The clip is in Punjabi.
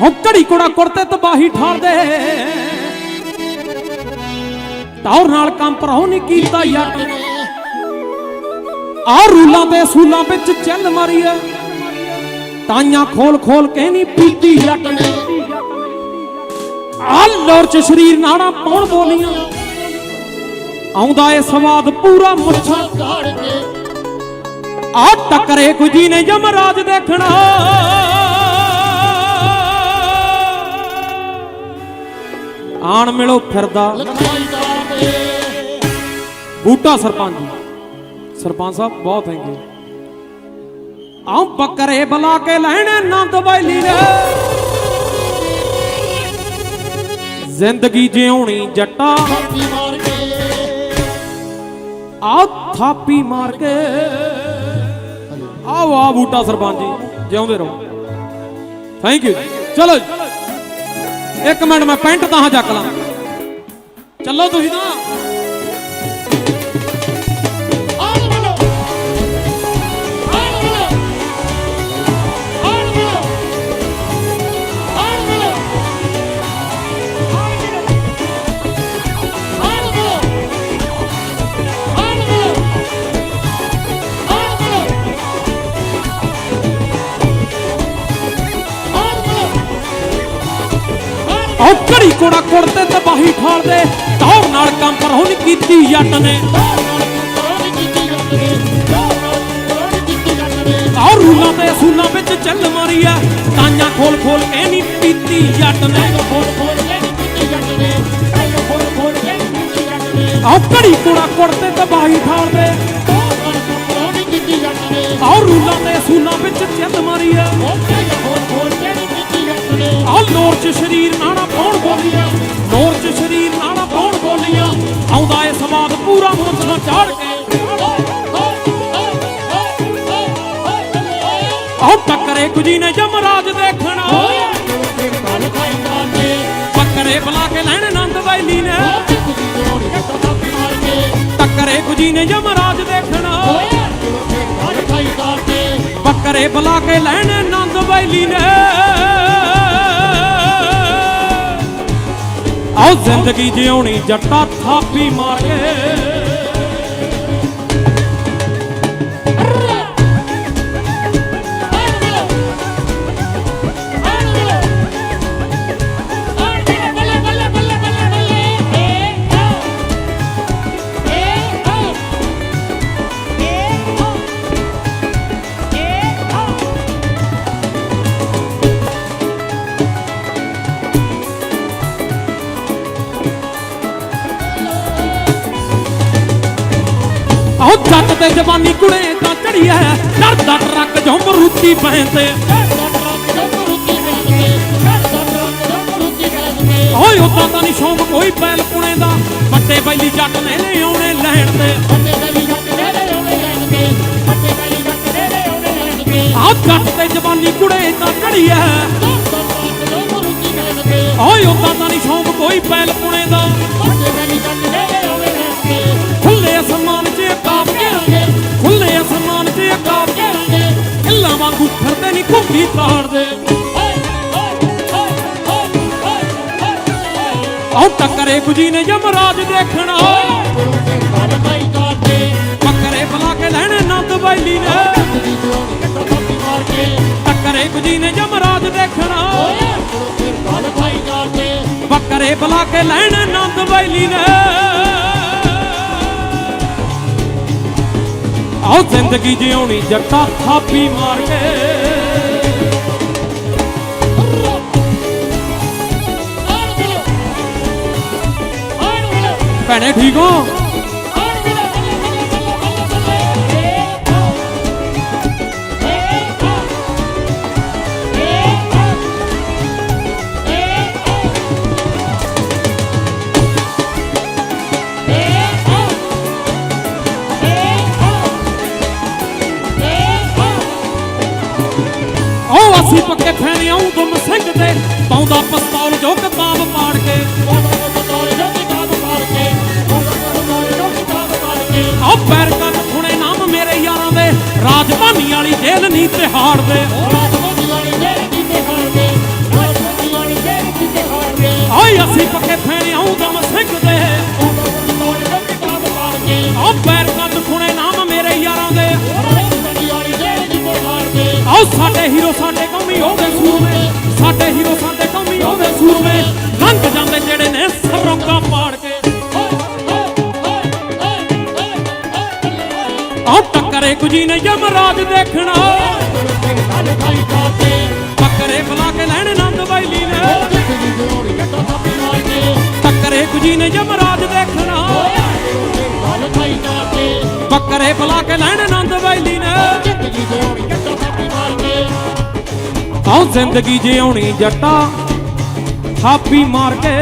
ਹੋ ਘੜੀ ਕੋੜਾ ਕੁੜਤੇ ਤਬਾਹੀ ਠਾਰਦੇ ਟੌਰ ਨਾਲ ਕੰਮ ਪਰਾਉ ਨਹੀਂ ਕੀਤਾ ਯੱਟ। ਆ ਰੂਲਾਂ ਤੇ ਸੂਲਾਂ ਵਿੱਚ ਚੱਲ ਮਾਰੀ ਤਾਈਆਂ ਖੋਲ ਖੋਲ ਕੇ ਨਹੀਂ ਪੀਤੀ ਜੱਟ ਨੇ। ਆ ਲੋਰ ਚ ਸ਼ਰੀਰ ਨਾੜਾ ਪਾਉਣ ਬੋਲੀਆਂ। ਆਉਂਦਾ ਏ ਸਵਾਦ ਪੂਰਾ ਮੁੱਛਾਂ ਕਾੜ ਕੇ। ਆ ਟੱਕਰੇ ਕੋਈ ਜੀ ਨੇ ਯਮਰਾਜ ਦੇਖਣਾ। ਆਣ ਮਿਲੋ ਫਿਰਦਾ। ਬੂਟਾ ਸਰਪੰਚ ਜੀ। ਸਰਪੰਚ ਸਾਹਿਬ, ਬਹੁਤ ਥੈਂਕ ਯੂ ਆਉ ਬੱਕਰੇ ਬੁਲਾ ਕੇ ਲੈਣੇ ਨੰਦ ਵੈਲੀ ਨੇ। ਜ਼ਿੰਦਗੀ ਜਿਉਣੀ ਜੱਟਾ। ਥਾਪੀ ਆ ਥਾਪੀ ਮਾਰ ਕੇ। ਆ ਵਾਹ ਬੂਟਾ ਸਰਪੰਚ ਜੀ, ਜਿਉਂਦੇ ਰਹੋ। ਥੈਂਕ ਯੂ ਚਲੋ ਇੱਕ ਮਿੰਟ ਮੈਂ ਪੈਂਟ ਤਾਂ ਹਾਂ ਚੱਕ ਲਾਂ। ਚੱਲੋ ਤੁਸੀਂ ਤਾਂ। ਉਹ ਘੜੀ ਕੋੜਾ ਕੁੜਤੇ ਤਬਾਹੀ ਠਾਲਦੇ ਦੌੜ ਨਾਲ ਪਰ ਹੁਣ ਕੀਤੀ ਜੱਟ ਨੇ। ਔਰ ਰੂਲਾਂ ਤੇ ਸੂਲਾਂ ਵਿੱਚ ਚੱਲ ਮਾਰੀਆ ਤਾਂਾਂ ਖੋਲ ਖੋਲ ਕੇ ਨਹੀਂ ਪੀਤੀ ਜੱਟ ਨੇ। ਖੋਲ ਖੋਲ ਕੋੜਾ ਕੁੜਤੇ ਤਬਾਹੀ ਠਾਲਦੇ ਔਰ ਰੂਲਾਂ ਤੇ ਸੂਲਾਂ ਵਿੱਚ ਚੱਲ ਮਾਰੀਆ ਔਰ ਲੋਰ ਚ ਸਰੀਰ ਆਣਾ ਚਾੜ ਕੇ ਆਹ ਟੱਕਰੇ ਕੁਜੀ ਨੇ ਜਮਰਾਜ ਦੇਖਣਾ। ਬੱਕਰੇ ਬੁਲਾ ਕੇ ਲੈਣ ਆਨੰਦ ਵੈਲੀ ਨੇ। ਟੱਕਰੇ ਕੁਜੀ ਨੇ ਜਮਰਾਜ ਦੇਖਣਾ। ਬੱਕਰੇ ਬੁਲਾ ਕੇ ਲੈਣ ਆਨੰਦ ਵੈਲੀ ਨੇ। ਆਓ ਜ਼ਿੰਦਗੀ ਜਿਉਣੀ, ਜੱਟਾ ਥਾਪੀ ਮਾਰ ਕੇ। ਆਹ ਤੇ ਜਵਾਨੀ ਕੁੜੇ ਤਾਂ ਚੜੀ ਐ ਡਰਦਾ ਟਰੱਕ ਜੋ ਮਰੂਤੀ ਪੈਣ ਓਏ, ਉਦਾਂ ਤਾਂ ਨਹੀਂ ਸ਼ੌਂਕ ਕੋਈ ਪੈਲ ਪੁਣੇ ਦਾ। ਵੱਡੇ ਬੈਲੀ ਜੱਟ ਨੇ ਲੈ ਆਉਣੇ ਲੈਣ ਤੇ ਆਹ ਜੱਟ ਤੇ ਜਵਾਨੀ ਕੁੜੇ ਤਾਂ ਚੜੀ ਐ ਓਏ, ਉਦਾਂ ਤਾਂ ਨਹੀਂ ਸ਼ੌਂਕ ਕੋਈ ਪੈਲ ਪੁਣੇ ਦਾ। ਖੁੱਲੇ ਵਾਂਗੂ ਫਿਰਦੇ ਨਹੀਂ ਘੁੰਗੀ ਤਾੜਦੇ ਆਹ ਟੱਕਰੇ ਕੁਜੀ ਨੇ ਯਮਰਾਜ ਦੇਖਣਾ ਬੱਕਰੇ ਬੁਲਾ ਕੇ ਲੈਣੇ ਨੰਦ ਵੈਲੀ ਨੇ। ਟੱਕਰੇ ਕੁਜੀ ਨੇ ਯਮਰਾਜ ਦੇਖਣਾ ਬੱਕਰੇ ਬੁਲਾ ਕੇ ਲੈਣੇ ਨੰਦ ਵੈਲੀ ਨੇ। ਆਓ ਜ਼ਿੰਦਗੀ ਜਿਉਣੀ ਜੱਟਾ ਥਾਪੀ ਮਾਰ ਕੇ ਭੈਣੇ ਠੀਕ ਹੋ? ਕੇ ਫੈਨ ਆਉਂ ਗੁੰਮ ਸਿੰਘ ਤੇ ਪਾਉਂਦਾ ਪਸਤੌਲ ਜੋ ਕਿਤਾਬ ਪਾੜ ਕੇ। ਪਾਉਂਦਾ ਪੈਰ ਕੰਨ ਸੁਣੇ ਨਾਮ ਮੇਰੇ ਯਾਰਾਂ ਦੇ। ਰਾਜਧਾਨੀ ਵਾਲੀ ਜੇਲ੍ਹ ਨਹੀਂ ਤਿਹਾੜ ਦੇ ਆਹ ਟੱਕਰੇ ਕੁਜੀ ਨੇ ਯਮਰਾਜ ਦੇਖਣਾ। ਟੱਕਰੇ ਬੁਲਾ ਕੇ ਲੈਣ ਨੰਦ ਬੈਲੀ ਨੇ। ਟੱਕਰੇ ਕੁਜੀ ਨੇ ਯਮਰਾਜ ਦੇਖਣਾ। ਬੱਕਰੇ ਬੁਲਾ ਕੇ ਲੈਣ ਨੰਦ ਬੈਲੀ ਨੇ। ਆਹ ਜ਼ਿੰਦਗੀ ਜਿਉਣੀ ਜੱਟਾ, ਥਾਪੀ ਮਾਰ ਕੇ